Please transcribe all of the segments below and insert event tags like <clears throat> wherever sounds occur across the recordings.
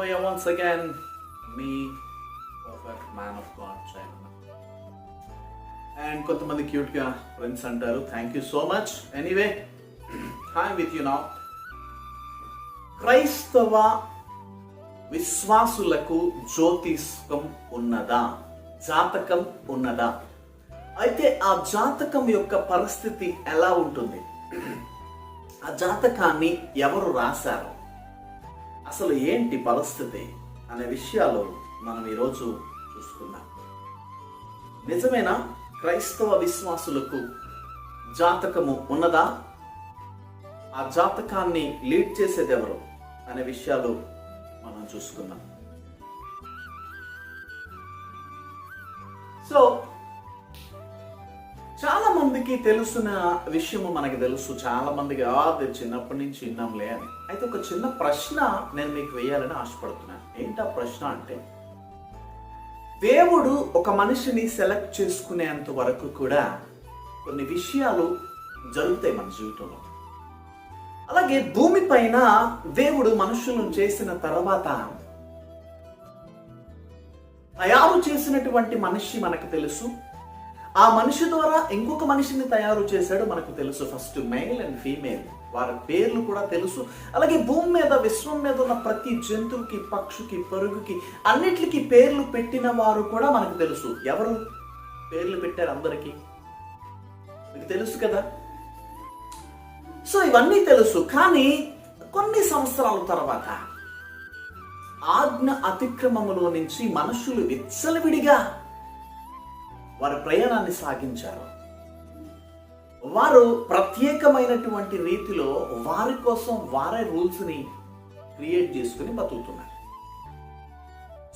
once again me perfect man of God China. And కొంతమంది క్యూట్గా friends అంటారు thank you so much anyway hi with you now క్రైస్తవ విశ్వాసులకు జ్యోతిష్కం ఉన్నదా? జాతకం ఉన్నదా? అయితే ఆ జాతకం యొక్క పరిస్థితి ఎలా ఉంటుంది? <clears throat> ఆ జాతకాన్ని ఎవరు రాశారు? అసలు ఏంటి పరిస్థితి అనే విషయాలు మనం ఈరోజు చూసుకుందాం. నిజమేనా? క్రైస్తవ విశ్వాసులకు జాతకము ఉన్నదా? ఆ జాతకాన్ని లీడ్ చేసేది ఎవరు అనే విషయాలు మనం చూసుకుందాం. సో మందికి తెలుసిన విషయము మనకి తెలుసు. చాలా మందికి అది చిన్నప్పటి నుంచి విన్నాంలే అని. అయితే ఒక చిన్న ప్రశ్న నేను మీకు వేయాలని ఆశపడుతున్నాను. ఏంటా ప్రశ్న అంటే దేవుడు ఒక మనిషిని సెలెక్ట్ చేసుకునేంత వరకు కూడా కొన్ని విషయాలు జరుగుతాయి మన జీవితంలో. అలాగే భూమి పైన దేవుడు మనుషులను చేసిన తర్వాత తయారు చేసినటువంటి మనిషి మనకు తెలుసు. ఆ మనిషి ద్వారా ఇంకొక మనిషిని తయారు చేశాడు మనకు తెలుసు. ఫస్ట్ మెయిల్ అండ్ ఫీమేల్ వారి పేర్లు కూడా తెలుసు. అలాగే భూమి మీద విశ్వం మీద ఉన్న ప్రతి జంతువుకి పక్షుకి పరుగుకి అన్నిటికి పేర్లు పెట్టిన వారు కూడా మనకు తెలుసు. ఎవరు పేర్లు పెట్టారు అందరికీ? మీకు తెలుసు కదా? సో ఇవన్నీ తెలుసు. కానీ కొన్ని సంవత్సరాల తర్వాత ఆజ్ఞ అతిక్రమములో నుంచి మనుషులు విచ్చలవిడిగా వారి ప్రయాణాన్ని సాగించారు. వారు ప్రత్యేకమైనటువంటి రీతిలో వారి కోసం వారే రూల్స్ని క్రియేట్ చేసుకుని బతుకుతున్నారు.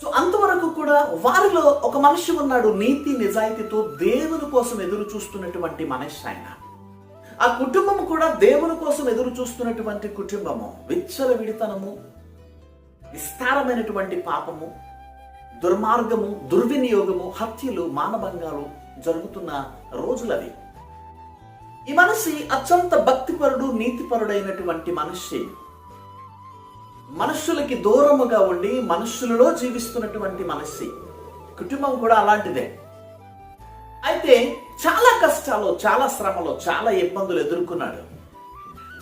సో అంతవరకు కూడా వారిలో ఒక మనిషి ఉన్నాడు నీతి నిజాయితీతో దేవుని కోసం ఎదురు చూస్తున్నటువంటి మనిషి ఆయన. ఆ కుటుంబం కూడా దేవుని కోసం ఎదురు చూస్తున్నటువంటి కుటుంబము విచ్చల విడితనము విస్తారమైనటువంటి పాపము దుర్మార్గము దుర్వినియోగము హత్యలు మానభంగాలు జరుగుతున్న రోజులవి. ఈ మనిషి అత్యంత భక్తిపరుడు నీతిపరుడైనటువంటి మనిషి. మనుషులకి దూరముగా ఉండి మనుషులలో జీవిస్తున్నటువంటి మనిషి. కుటుంబం కూడా అలాంటిదే. అయితే చాలా కష్టాలు చాలా శ్రమలు చాలా ఇబ్బందులు ఎదుర్కొన్నాడు.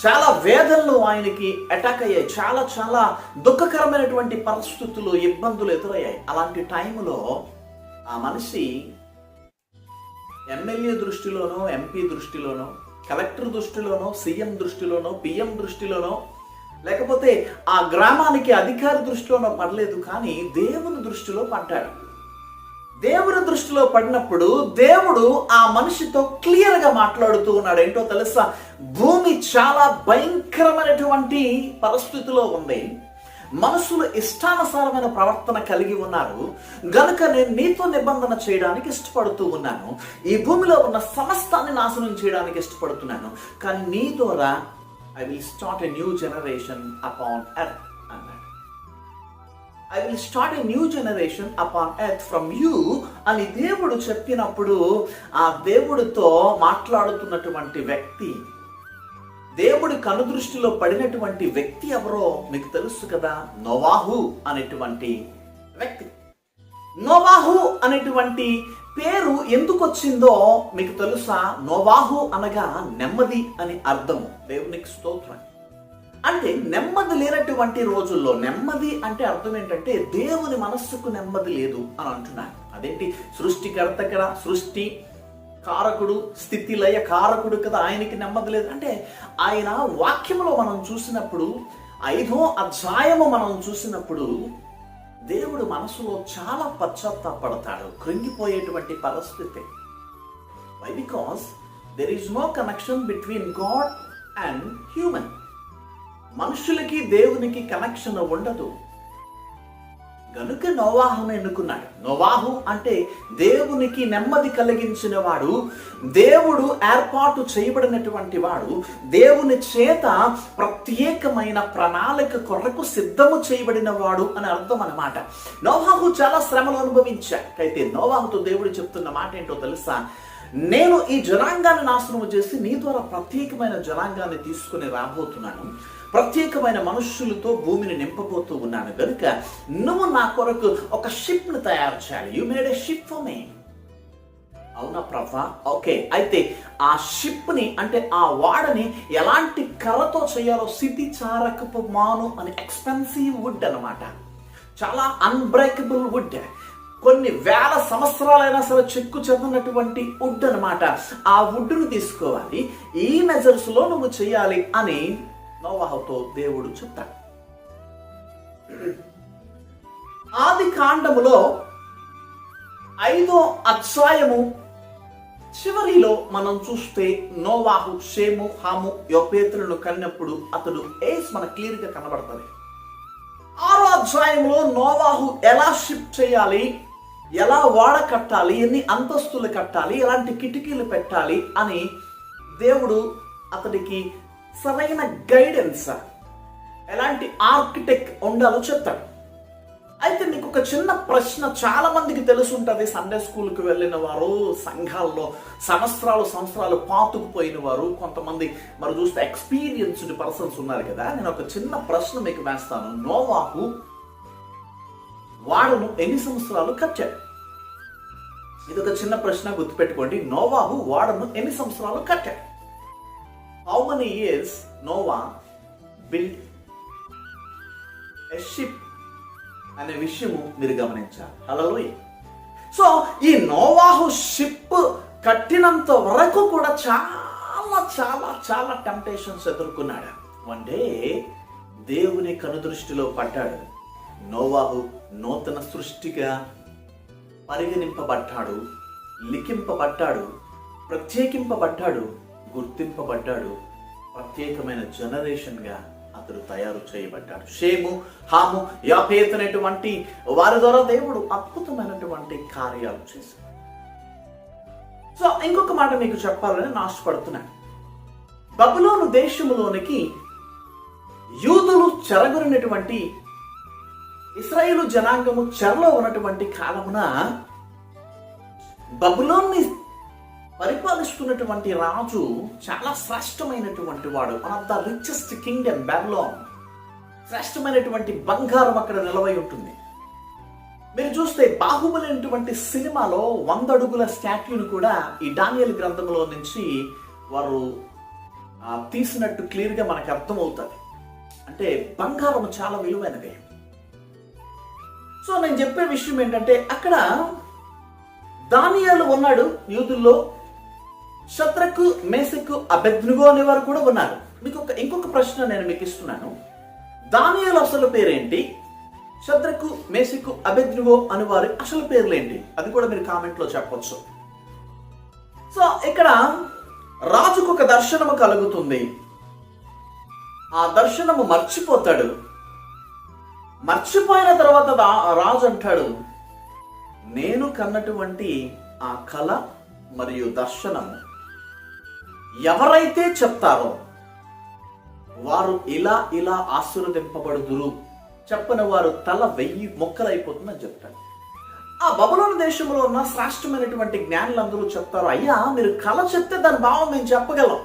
చాలా వేదనలు ఆయనకి అటాక్ అయ్యాయి. చాలా చాలా దుఃఖకరమైనటువంటి పరిస్థితులు ఇబ్బందులు ఎదురయ్యాయి. అలాంటి టైంలో ఆ మనిషి ఎమ్మెల్యే దృష్టిలోనో ఎంపీ దృష్టిలోనో కలెక్టర్ దృష్టిలోనో సీఎం దృష్టిలోనో పిఎం దృష్టిలోనో లేకపోతే ఆ గ్రామానికి అధికారి దృష్టిలోనో పడలేదు కానీ దేవుని దృష్టిలో పడ్డాడు. దేవుని దృష్టిలో పడినప్పుడు దేవుడు ఆ మనిషితో క్లియర్గా మాట్లాడుతూ ఉన్నాడు. ఏంటో తెలుసా? భూమి చాలా భయంకరమైనటువంటి పరిస్థితిలో ఉంది. మనుషులు ఇష్టానుసారమైన ప్రవర్తన కలిగి ఉన్నారు. గనుక నేను నీతో నిబంధన చేయడానికి ఇష్టపడుతూ ఉన్నాను. ఈ భూమిలో ఉన్న సమస్తాన్ని నాశనం చేయడానికి ఇష్టపడుతున్నాను. కానీ నీ ద్వారా I will start a new generation upon earth I will start a new generation upon earth from you అని దేవుడు చెప్పినప్పుడు ఆ దేవుడితో మాట్లాడుతున్నటువంటి వ్యక్తి దేవుడి కనుదృష్టిలో పడినటువంటి వ్యక్తి ఎవరో మీకు తెలుసు కదా? నోవాహు అనేటువంటి వ్యక్తి. నోవాహు అనేటువంటి పేరు ఎందుకు వచ్చిందో మీకు తెలుసా? నోవాహు అనగా నెమ్మది అని అర్థము. దేవునికి స్తోత్రం. అంటే నెమ్మది లేనటువంటి రోజుల్లో నెమ్మది అంటే అర్థం ఏంటంటే దేవుని మనస్సుకు నెమ్మది లేదు అని అంటున్నాను అదేంటి? సృష్టికర్త కదా సృష్టి కారకుడు స్థితి లయ కారకుడు కదా ఆయనకి నెమ్మది లేదు. అంటే ఆయన వాక్యంలో మనం చూసినప్పుడు ఐదో అధ్యాయము మనం చూసినప్పుడు దేవుడు మనసులో చాలా పశ్చాత్తాపడతాడు కృంగిపోయేటువంటి పరిస్థితి. Why because there is no connection between God and human మనుషులకి దేవునికి కనెక్షన్ ఉండదు. గనుక నోవాహును ఎన్నుకున్నాడు. నోవాహు అంటే దేవునికి నెమ్మది కలిగించిన వాడు దేవుడు ఏర్పాటు చేయబడినటువంటి వాడు దేవుని చేత ప్రత్యేకమైన ప్రణాళిక కొరకు సిద్ధము చేయబడిన వాడు అని అర్థం అన్నమాట. నోవాహు చాలా శ్రమలు అనుభవించాడు. అయితే నోవాహుతో దేవుడు చెప్తున్న మాట ఏంటో తెలుసా? నేను ఈ జనాంగాన్ని నాశనం చేసి నీ ద్వారా ప్రత్యేకమైన జనాంగాన్ని తీసుకుని రాబోతున్నాను. ప్రత్యేకమైన మనుష్యులతో భూమిని నింపబోతూ ఉన్నాను. కనుక నువ్వు నా కొరకు ఒక షిప్ను తయారు చేయాలి. You made a ship for me అవునా ప్రభా? ఓకే. అయితే ఆ షిప్ని అంటే ఆ వాడని ఎలాంటి కర్రతో చేయాలో సిటీ చారకపు మాను అని ఎక్స్పెన్సివ్ వుడ్ అనమాట చాలా అన్బ్రేకబుల్ వుడ్. కొన్ని వేల సంవత్సరాలైనా సరే చెక్కు చెందినటువంటి వుడ్ అనమాట ఆ వుడ్ను తీసుకోవాలి. ఈ మెజర్స్లో నువ్వు చేయాలి అని నోవాహుతో దేవుడు చెప్తాడు. ఆది కాండములో ఐదో అధ్యాయము చివరిలో మనం చూస్తే నోవాహు షేము హాము యోపేతులను కన్నప్పుడు అతడు ఏస్ మన క్లియర్గా కనబడుతుంది ఆరో అధ్యాయంలో నోవాహు ఎలా షిఫ్ట్ చేయాలి? ఎలా వాడ కట్టాలి? ఎన్ని అంతస్తులు కట్టాలి? ఎలాంటి కిటికీలు పెట్టాలి? అని దేవుడు అతడికి సరైన గైడెన్స్ ఎలాంటి ఆర్కిటెక్ట్ ఉండాలో చెప్తాడు. అయితే నీకు ఒక చిన్న ప్రశ్న చాలా మందికి తెలిసి ఉంటుంది సండే స్కూల్కి వెళ్ళిన వారు సంఘాల్లో సంవత్సరాలు సంవత్సరాలు పాతుకుపోయిన వారు కొంతమంది మరి చూస్తే ఎక్స్పీరియన్స్డ్ పర్సన్స్ ఉన్నారు కదా. నేను ఒక చిన్న ప్రశ్న మీకు వేస్తాను. నోవాహు వాడును ఎన్ని సంవత్సరాలు కట్టాడు? ఇది ఒక చిన్న ప్రశ్న గుర్తుపెట్టుకోండి. నోవాహు వాడను ఎన్ని సంవత్సరాలు కట్టాడు? How many years Noah build a ship అనే విషయము మీరు గమనించాలి. హలో సో ఈ నోవాహు షిప్ కట్టినంత వరకు కూడా చాలా చాలా చాలా టెంప్టేషన్స్ ఎదుర్కొన్నాడు. వన్ డే దేవుని కనుదృష్టిలో పడ్డాడు. నోవాహు నూతన సృష్టిగా పరిగణింపబడ్డాడు లిఖింపబడ్డాడు ప్రత్యేకింపబడ్డాడు. గుర్తింపబడ్డాడు. ప్రత్యేకమైన జనరేషన్గా అతడు తయారు చేయబడ్డాడు. షేము హాము యాపేత్ అనేటువంటి వారి ద్వారా దేవుడు అద్భుతమైనటువంటి కార్యాలు చేశాడు. సో ఇంకొక మాట మీకు చెప్పాలని నాశపడుతున్నాను బబులోను దేశములోనికి యూదులు చెరగొరినటువంటి ఇస్రాయేలు జనాంగము చెరలో ఉన్నటువంటి కాలమున బబులోన్ని పరిపాలిస్తున్నటువంటి రాజు చాలా శ్రేష్టమైనటువంటి వాడు. One of the richest kingdom Babylon శ్రేష్టమైనటువంటి బంగారం అక్కడ నిలవై ఉంటుంది. మీరు చూస్తే బాహుబలి అనేటువంటి సినిమాలో వంద అడుగుల స్టాట్యూని కూడా ఈ డానియల్ గ్రంథంలో నుంచి వారు తీసినట్టు క్లియర్గా మనకు అర్థమవుతుంది. అంటే బంగారం చాలా విలువైనది. సో నేను చెప్పే విషయం ఏంటంటే అక్కడ దానియాలు ఉన్నాడు యూదుల్లో. శత్రకు మేసకు అభ్యర్థునిగో అనేవారు కూడా ఉన్నారు. మీకు ఒక ఇంకొక ప్రశ్న నేను మీకు ఇస్తున్నాను. దానియాల అసలు పేరేంటి? శత్రకు మేసకు అభ్యర్థునిగో అని వారి అసలు పేర్లేంటి? అది కూడా మీరు కామెంట్లో చెప్పొచ్చు. సో ఇక్కడ రాజుకు ఒక దర్శనము కలుగుతుంది. ఆ దర్శనము మర్చిపోతాడు. మర్చిపోయిన తర్వాత రాజు అంటాడు నేను కన్నటువంటి ఆ కళ మరియు దర్శనము ఎవరైతే చెప్తారో వారు ఇలా ఇలా ఆశీర్వదింపబడుదురు. చెప్పని వారు తల వెయ్యి మొక్కలైపోతుందని చెప్తాడు ఆ బబులోని దేశంలో ఉన్న శ్రేష్టమైనటువంటి జ్ఞానులందరూ చెప్తారు అయ్యా మీరు కళ చెప్తే దాని భావం మేము చెప్పగలం.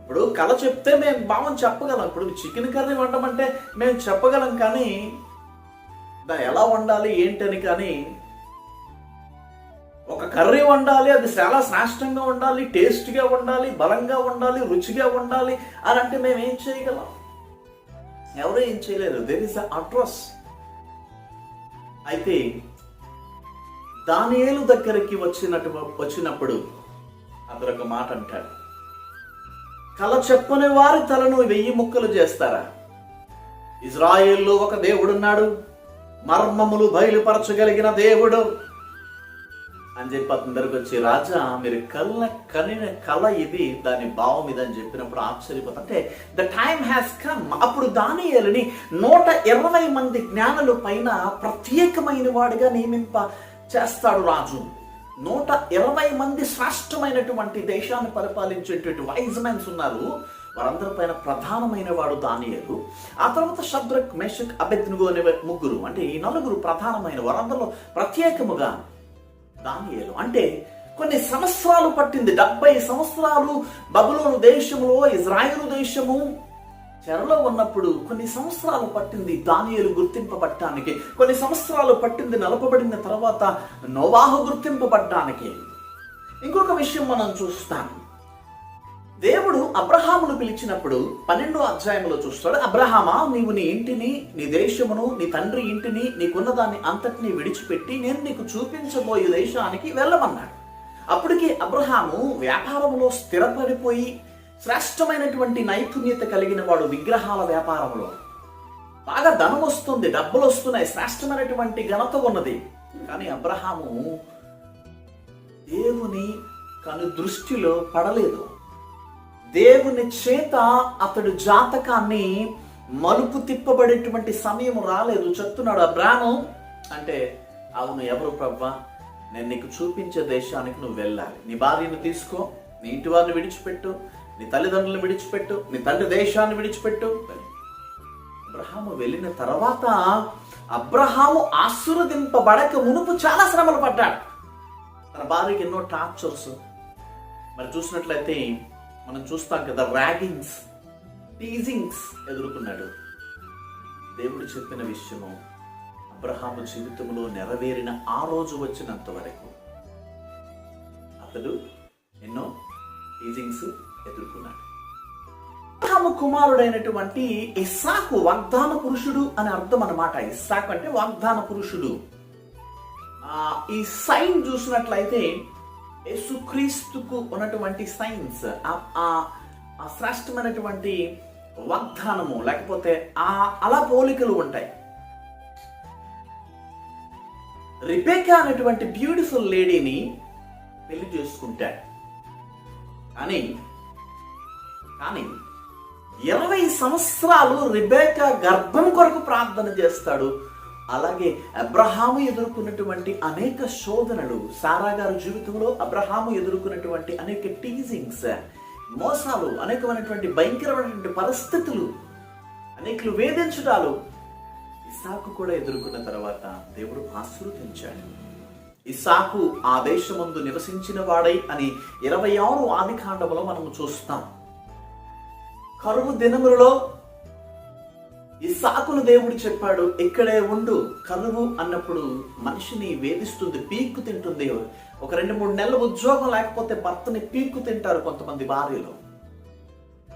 ఇప్పుడు కళ చెప్తే మేము భావం చెప్పగలం. ఇప్పుడు చికెన్ కర్రీ వండమంటే మేము చెప్పగలం కానీ దాన్ని ఎలా వండాలి ఏంటని కానీ ఒక కర్రీ వండాలి అది చాలా శ్రేష్టంగా ఉండాలి టేస్ట్గా ఉండాలి బలంగా ఉండాలి రుచిగా ఉండాలి అని అంటే మేము ఏం చేయగలం? ఎవరు ఏం చేయలేరు. దేర్ ఇస్ అడ్రస్ అయితే దానియేలు దగ్గరికి వచ్చినట్టు వచ్చినప్పుడు అతను ఒక మాట అంటాడు. కల చెప్పని వారి తలను వెయ్యి ముక్కలు చేస్తారా? ఇజ్రాయేల్లో ఒక దేవుడున్నాడు. మర్మములు బయలుపరచగలిగిన దేవుడు. అని చెప్పి అతని దగ్గరకు వచ్చి రాజా మీరు కళ్ళ కనిన కళ ఇది దాని భావం ఇది అని చెప్పినప్పుడు ఆశ్చర్యపోతుంది అంటే ద టైమ్ హ్యాస్ కమ్ అప్పుడు దానియాలని నూట ఇరవై మంది జ్ఞానుల పైన ప్రత్యేకమైన వాడిగా నియమింప చేస్తాడు రాజు. నూట ఇరవై మంది శ్రేష్టమైనటువంటి దేశాన్ని పరిపాలించేటువంటి వైజ్ మెన్స్ ఉన్నారు. వారందరి పైన ప్రధానమైన వాడు దానియలు. ఆ తర్వాత శద్రక్ మేషక్ అభెజ్ఞుగు అనే ముగ్గురు అంటే ఈ నలుగురు ప్రధానమైన వారందరిలో ప్రత్యేకముగా దానియేలు. అంటే కొన్ని సంవత్సరాలు పట్టింది. డెబ్బై సంవత్సరాలు బబులోను దేశములో ఇజ్రాయేలు దేశము చెరలో ఉన్నప్పుడు కొన్ని సంవత్సరాలు పట్టింది దానియలు గుర్తింపబడటానికి కొన్ని సంవత్సరాలు పట్టింది నలపబడిన తర్వాత నోవాహు గుర్తింపబడ్డానికి. ఇంకొక విషయం మనం చూస్తాం. దేవుడు అబ్రహామును పిలిచినప్పుడు పన్నెండో అధ్యాయంలో చూస్తాడు అబ్రహామా నీవు నీ ఇంటిని నీ దేశమును నీ తండ్రి ఇంటిని నీకున్న దాన్ని అంతటిని విడిచిపెట్టి నేను నీకు చూపించబోయే దేశానికి వెళ్ళమన్నాడు. అప్పటికి అబ్రహాము వ్యాపారంలో స్థిరపడిపోయి శ్రేష్టమైనటువంటి నైపుణ్యత కలిగిన వాడు విగ్రహాల వ్యాపారంలో బాగా ధనం వస్తుంది డబ్బులు వస్తున్నాయి శ్రేష్టమైనటువంటి ఘనత ఉన్నది. కానీ అబ్రహాము దేవుని కను దృష్టిలో పడలేదు. దేవుని చేత అతడు జాతకాన్ని మలుపు తిప్పబడేటువంటి సమయం రాలేదు. చెప్తున్నాడు అబ్రాను అంటే అవును ఎవరు ప్రవ్వా? నేను నీకు చూపించే దేశానికి నువ్వు వెళ్ళాలి. నీ భార్యను తీసుకో నీ ఇంటి వారిని విడిచిపెట్టు నీ తల్లిదండ్రులను విడిచిపెట్టు నీ తండ్రి దేశాన్ని విడిచిపెట్టు. అబ్రహాము వెళ్ళిన తర్వాత అబ్రహాము ఆశీర్వదింపబడక మునుపు చాలా శ్రమలు పడ్డాడు. తన భార్యకి ఎన్నో టార్చర్స్. మరి చూసినట్లయితే మనం చూస్తాం కదా ర్యాగింగ్స్ టీజింగ్స్ ఎదుర్కొన్నాడు. దేవుడు చెప్పిన విషయము అబ్రహాము జీవితంలో నెరవేరిన ఆ రోజు వచ్చినంత వరకు అతడు ఎన్నో టీజింగ్స్ ఎదుర్కొన్నాడు. అబ్రహాము కుమారుడైనటువంటి ఇస్సాకు వాగ్దాన పురుషుడు అని అర్థం అన్నమాట. ఇస్సాకు అంటే వాగ్దాన పురుషుడు. ఈ సైన్ చూసినట్లయితే యేసుక్రీస్తుకు ఉన్నటువంటి సైన్స్ ఆ- ఆ- శ్రేష్టమైనటువంటి వాగ్దానము లేకపోతే ఆ అలా పోలికలు ఉంటాయి. రిబేకా అనేటువంటి బ్యూటిఫుల్ లేడీని పెళ్ళి చేసుకుంటాడు కానీ కానీ ఇరవై సంవత్సరాలు రిబేకా గర్భం కొరకు ప్రార్థన చేస్తాడు. అలాగే అబ్రహాము ఎదుర్కొన్నటువంటి అనేక శోధనలు సారా గారి జీవితంలో అబ్రహాము ఎదుర్కొన్నటువంటి అనేక టీజింగ్స్ మోసాలు అనేకమైనటువంటి భయంకరమైనటువంటి పరిస్థితులు అనేకలు వేధించడాలు ఇసాకు కూడా ఎదుర్కొన్న తర్వాత దేవుడు ఆశీర్వదించాడు. ఇసాకు ఆ దేశమందు నివసించిన వాడై అని ఇరవై ఆరు ఆది కాండములో మనము చూస్తాం. కరువు దినములలో ఇసాకును దేవుడు చెప్పాడు ఇక్కడే ఉండు. కరువు అన్నప్పుడు మనిషిని వేధిస్తుంది పీక్కు తింటుంది ఒక రెండు మూడు నెలల ఉద్యోగం లేకపోతే భర్తని పీక్కు తింటారు కొంతమంది భార్యలు.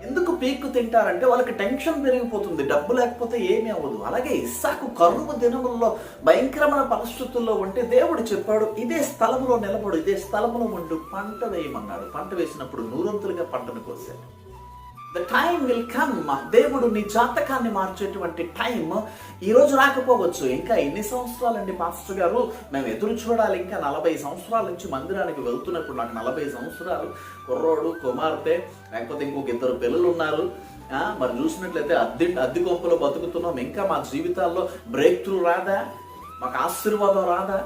ఎందుకు పీక్కు తింటారంటే వాళ్ళకి టెన్షన్ పెరిగిపోతుంది డబ్బు లేకపోతే ఏమీ అవ్వదు. అలాగే ఇస్సాకు కరువు దినముల్లో భయంకరమైన పరిస్థితుల్లో ఉంటే దేవుడు చెప్పాడు ఇదే స్థలంలో నిలబడు ఇదే స్థలంలో ఉండు పంట వేయమన్నాడు. పంట వేసినప్పుడు నూరంతులుగా పంటను కోసాడు. ద టైం విల్ కమ్ దేవుడు నీ జాతకాన్ని మార్చేటువంటి టైం ఈరోజు రాకపోవచ్చు. ఇంకా ఎన్ని సంవత్సరాలండి మాస్టర్ గారు? మేము ఎదురు చూడాలి. ఇంకా నలభై సంవత్సరాల నుంచి మందిరానికి వెళ్తున్నప్పుడు నాకు నలభై సంవత్సరాలు. కుర్రోడు కుమార్తె లేకపోతే ఇంకొక ఇద్దరు పిల్లలు ఉన్నారు మరి చూసినట్లయితే అద్దె అద్దె కొంపలో బతుకుతున్నాం. ఇంకా మా జీవితాల్లో బ్రేక్ త్రూ రాదా? మాకు ఆశీర్వాదం రాదా?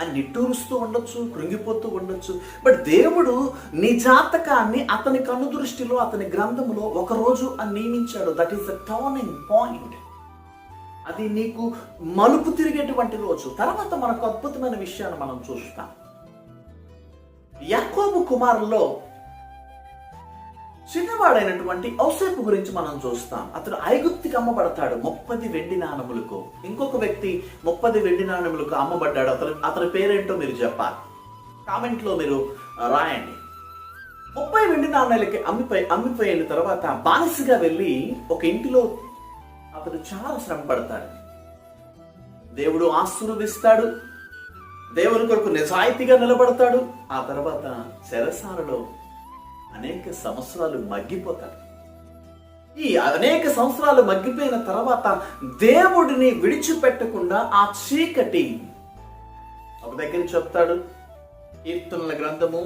అని నిట్టూరుస్తూ ఉండొచ్చు కృంగిపోతూ ఉండొచ్చు. బట్ దేవుడు నీ జాతకాన్ని అతని కనుదృష్టిలో అతని గ్రంథములో ఒక రోజు అని నియమించాడు. That is the turning point అది నీకు మలుపు తిరిగేటువంటి రోజు. తర్వాత మనకు అద్భుతమైన విషయాన్ని మనం చూస్తాం. యాకోబు కుమారుల్లో చిన్నవాడైనటువంటి ఔసేపు గురించి మనం చూస్తాం. అతడు ఐగుప్తికి అమ్మబడతాడు ముప్పది వెండి నాణములకు. ఇంకొక వ్యక్తి ముప్పది వెండి నాణములకు అమ్మబడ్డాడు. అతను అతని పేరేంటో మీరు చెప్పాలి. కామెంట్లో మీరు రాయండి. ముప్పై వెండి నాణ్యాలకి అమ్మిపోయి అమ్మిపోయిన తర్వాత బానిసగా వెళ్ళి ఒక ఇంటిలో అతడు చాలా శ్రమ పడతాడు దేవుడు ఆశీర్వదిస్తాడు. దేవుని కొరకు నిజాయితీగా నిలబడతాడు. ఆ తర్వాత చెరసాలలో అనేక సంవత్సరాలు మగ్గిపోతాడు. ఈ అనేక సంవత్సరాలు మగ్గిపోయిన తర్వాత దేవుడిని విడిచిపెట్టకుండా ఆ చీకటి ఒక దగ్గర చెప్తాడు కీర్తనల గ్రంథము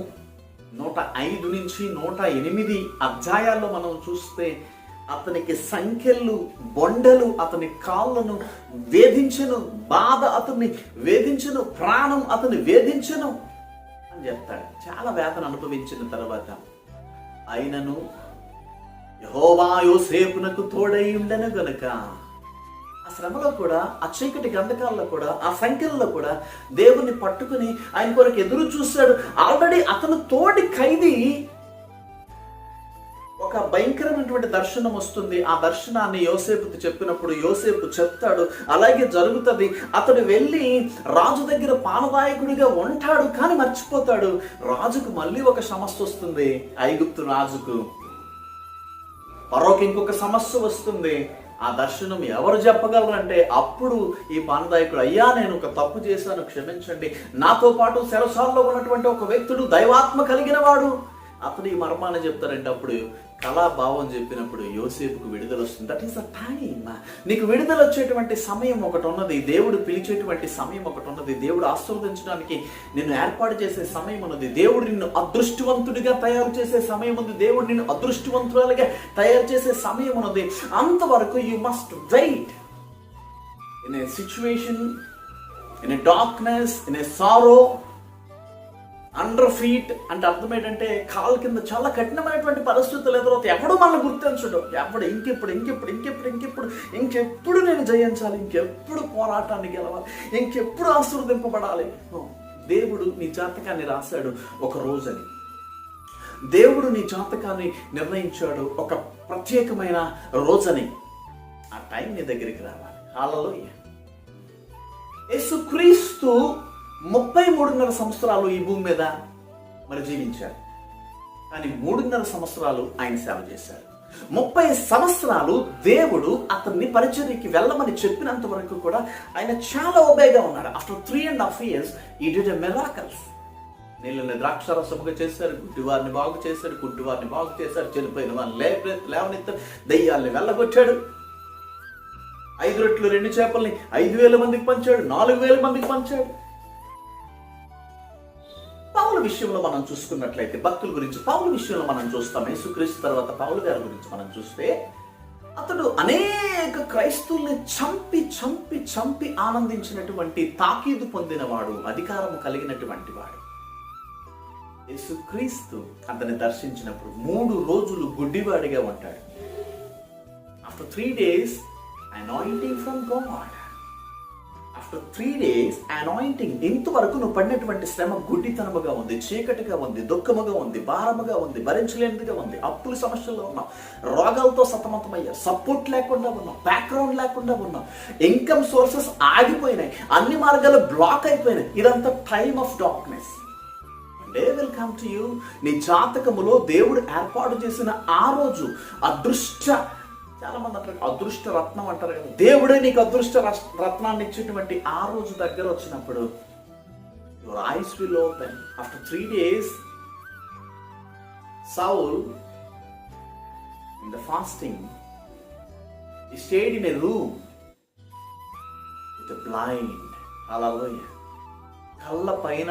నూట ఐదు నుంచి నూట ఎనిమిది అధ్యాయాల్లో మనం చూస్తే అతనికి సంఖ్యలు బొండలు అతని కాళ్ళను వేధించను బాధ అతన్ని వేధించను ప్రాణం అతన్ని వేధించను అని చెప్తాడు. చాలా వేదన అనుభవించిన తర్వాత అయినను యహోవా యోసేపునకు తోడై ఉండను గనుక. ఆ శ్రమలో కూడా ఆ చీకటి గంధకాల్లో కూడా ఆ సంఖ్యల్లో కూడా దేవుణ్ణి పట్టుకుని ఆయన కొరకు ఎదురు చూశాడు. ఆల్రెడీ అతను తోటి ఖైదీ ఒక భయంకరమైనటువంటి దర్శనం వస్తుంది. ఆ దర్శనాన్ని యోసేపుకి చెప్పినప్పుడు యోసేపు చెప్తాడు అలాగే జరుగుతుంది. అతడు వెళ్ళి రాజు దగ్గర పానదాయకుడిగా ఉంటాడు కానీ మర్చిపోతాడు. రాజుకు మళ్ళీ ఒక సమస్య వస్తుంది. ఐగుప్తు రాజుకు. పరోకి ఇంకొక సమస్య వస్తుంది. ఆ దర్శనం ఎవరు చెప్పగలరంటే అప్పుడు ఈ పానదాయకుడు అయ్యా నేను ఒక తప్పు చేశాను. క్షమించండి. నాతో పాటు శరసాల్లో ఉన్నటువంటి ఒక వ్యక్తుడు దైవాత్మ కలిగిన వాడు అతడు ఈ మర్మాన్ని చెప్తారంటే అప్పుడు కళాభావం చెప్పినప్పుడు యోసేపుకు విడుదల వస్తుంది. దట్ ఈస్ అ టైమ్ నీకు విడుదల వచ్చేటువంటి సమయం ఒకటి ఉన్నది. దేవుడు పిలిచేటువంటి సమయం ఒకటి ఉన్నది. దేవుడు ఆశీర్వదించడానికి నిన్ను ఏర్పాటు చేసే సమయం ఉన్నది. దేవుడు నిన్ను అదృష్టవంతుడిగా తయారు చేసే సమయం ఉంది దేవుడు నిన్ను అదృష్టవంతురాలుగా తయారు చేసే సమయం ఉన్నది. అంతవరకు you must wait in a situation in a darkness in a sorrow under feet అంటే అర్థం ఏంటంటే కాళ్ళ కింద చాలా కఠినమైనటువంటి పరిస్థితులు ఎదురవుతాయి. ఎప్పుడు మనల్ని గుర్తించడం. ఎప్పుడు ఇంకెప్పుడు ఇంకెప్పుడు ఇంకెప్పుడు ఇంకెప్పుడు ఇంకెప్పుడు నేను జయించాలి ఇంకెప్పుడు పోరాటాన్ని గెలవాలి ఇంకెప్పుడు ఆశీర్వదింపబడాలి? దేవుడు నీ జాతకాన్ని రాశాడు ఒక రోజని. దేవుడు నీ జాతకాన్ని నిర్ణయించాడు ఒక ప్రత్యేకమైన రోజని. ఆ టైం నీ దగ్గరికి రావాలి. హాలలో యేసుక్రీస్తు ముప్పై మూడున్నర సంవత్సరాలు ఈ భూమి మీద మరి జీవించారు. కానీ మూడున్నర సంవత్సరాలు ఆయన సేవ చేశారు. ముప్పై సంవత్సరాలు దేవుడు అతన్ని పరిచర్యకి వెళ్ళమని చెప్పినంత వరకు కూడా ఆయన చాలా ఒబేగా ఉన్నాడు. After three and half years he did miracles నీళ్ళని ద్రాక్షారసముగా చేశారు గుడ్డివారిని బాగు చేశారు గుడ్డివారిని బాగు చేశారు చనిపోయిన వారిని లేవ లేవనెత్తారు దయ్యాల్ని వెళ్ళగొట్టాడు. ఐదు రెట్లు రెండు చేపల్ని ఐదు వేల మందికి పంచాడు నాలుగు వేల మందికి పంచాడు. పౌల విషయంలో మనం చూసుకున్నట్లయితే భక్తుల గురించి పౌల విషయంలో మనం చూస్తాం యేసుక్రీస్తు తర్వాత పౌలు గారి గురించి మనం చూస్తే అతడు అనేక క్రైస్తవుల్ని చంపి చంపి చంపి ఆనందించినటువంటి తాకీదు పొందినవాడు అధికారం కలిగినటువంటి వాడు. యేసుక్రీస్తు అతన్ని దర్శించినప్పుడు మూడు రోజులు గుడ్డివాడిగా ఉంటాడు. After three days anointing from God after three days anointing ఇంతవరకు నువ్వు పడినటువంటి శ్రమ గుడ్డితనముగా ఉంది చీకటిగా ఉంది దుఃఖముగా ఉంది భారముగా ఉంది భరించలేనిదిగా ఉంది. అప్పుల సమస్యల్లో ఉన్నావు. రోగాలతో సతమతమయ్యా సపోర్ట్ లేకుండా ఉన్నావు. బ్యాక్గ్రౌండ్ లేకుండా ఉన్నావు. ఇన్కమ్ సోర్సెస్ ఆగిపోయినాయి. అన్ని మార్గాలు బ్లాక్ అయిపోయినాయి. ఇదంతా time of darkness day will come to you నీ జాతకములో దేవుడు ఏర్పాటు చేసిన ఆ రోజు అదృష్ట చాలా మంది అంటారు. అదృష్ట రత్నం అంటారు కదా. దేవుడే నీకు అదృష్ట రత్నాన్ని ఇచ్చినటువంటి ఆ రోజు దగ్గర వచ్చినప్పుడు your eyes will open after three days Saul in the fasting he stayed in a room with blind అలా కళ్ళ పైన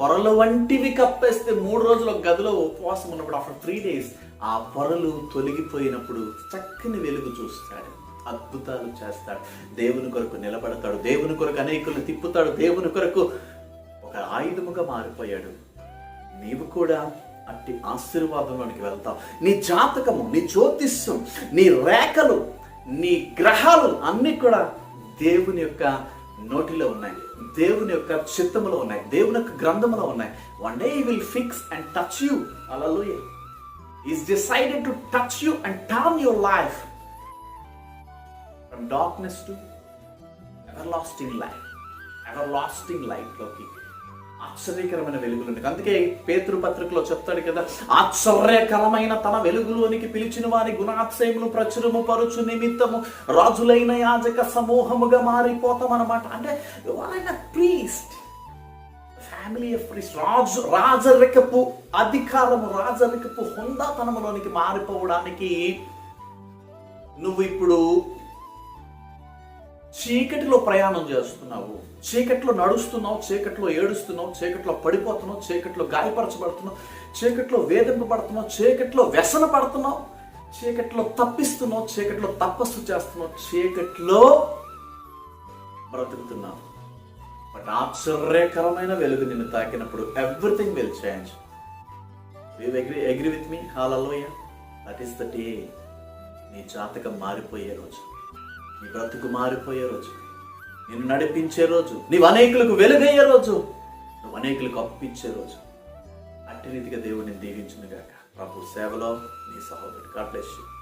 పొరలు వంటివి కప్పేస్తే మూడు రోజులు గదిలో ఉపవాసం ఉన్నప్పుడు ఆఫ్టర్ త్రీ డేస్ ఆ పొరలు తొలగిపోయినప్పుడు చక్కని వెలుగు చూస్తాడు. అద్భుతాలు చేస్తాడు. దేవుని కొరకు నిలబడతాడు. దేవుని కొరకు అనేకులు తిప్పుతాడు. దేవుని కొరకు ఒక ఆయుధముగా మారిపోయాడు. నీవు కూడా అట్టి ఆశీర్వాదంలోనికి వెళ్తావు. నీ జాతకము నీ జ్యోతిష్యం నీ రేఖలు నీ గ్రహాలు అన్నీ కూడా దేవుని యొక్క నోటిలో ఉన్నాయి. దేవుని యొక్క చిత్తములో ఉన్నాయి. దేవుని యొక్క గ్రంథములో ఉన్నాయి. One day he will fix and touch you అలా is decided to touch you and turn your life from darkness to everlasting life everlasting లైఫ్లోకి ఆశ్చర్యకరమైన వెలుగులు అందుకే పేతృ పత్రికలో చెప్తాడు కదా ఆశ్చర్యకరమైన తన వెలుగులోనికి పిలిచిన వారి గుణాత్సయములు ప్రచురము పరుచు నిమిత్తము రాజులైన యాజక సమూహముగా మారిపోతాం అనమాట అంటే ఎవరైనా ప్రీస్ట్ ఫ్యామిలీ ఆఫ్ ప్రీస్ట్ రాజు రాజరికపు అధికారము రాజరికపు హుందాతనములోనికి మారిపోవడానికి నువ్వు ఇప్పుడు చీకటిలో ప్రయాణం చేస్తున్నావు. చీకట్లో నడుస్తున్నావు చీకట్లో ఏడుస్తున్నావు చీకట్లో పడిపోతున్నావు చీకట్లో గాయపరచబడుతున్నావు చీకట్లో వేధింపబడుతున్నావు చీకట్లో వ్యసన పడుతున్నావు చీకట్లో తప్పిస్తున్నావు చీకట్లో తపస్సు చేస్తున్నావు చీకట్లో బ్రతుకుతున్నావు. బట్ ఆశ్చర్యకరమైన వెలుగు నిన్ను తాకినప్పుడు everything will change. Agree agree with me hallelujah that is the day నీ జాతకం మారిపోయే రోజు. నీ బ్రతుకు మారిపోయే రోజు. నిన్ను నడిపించే రోజు. నీవు అనేకులకు వెలుగయ్యే రోజు. నువ్వు అనేకులకు అప్పించే రోజు. అట్టి రీతిగా దేవుడిని దీవించునుగాక. ప్రభు సేవలో నీ సహోదరుడు. God bless you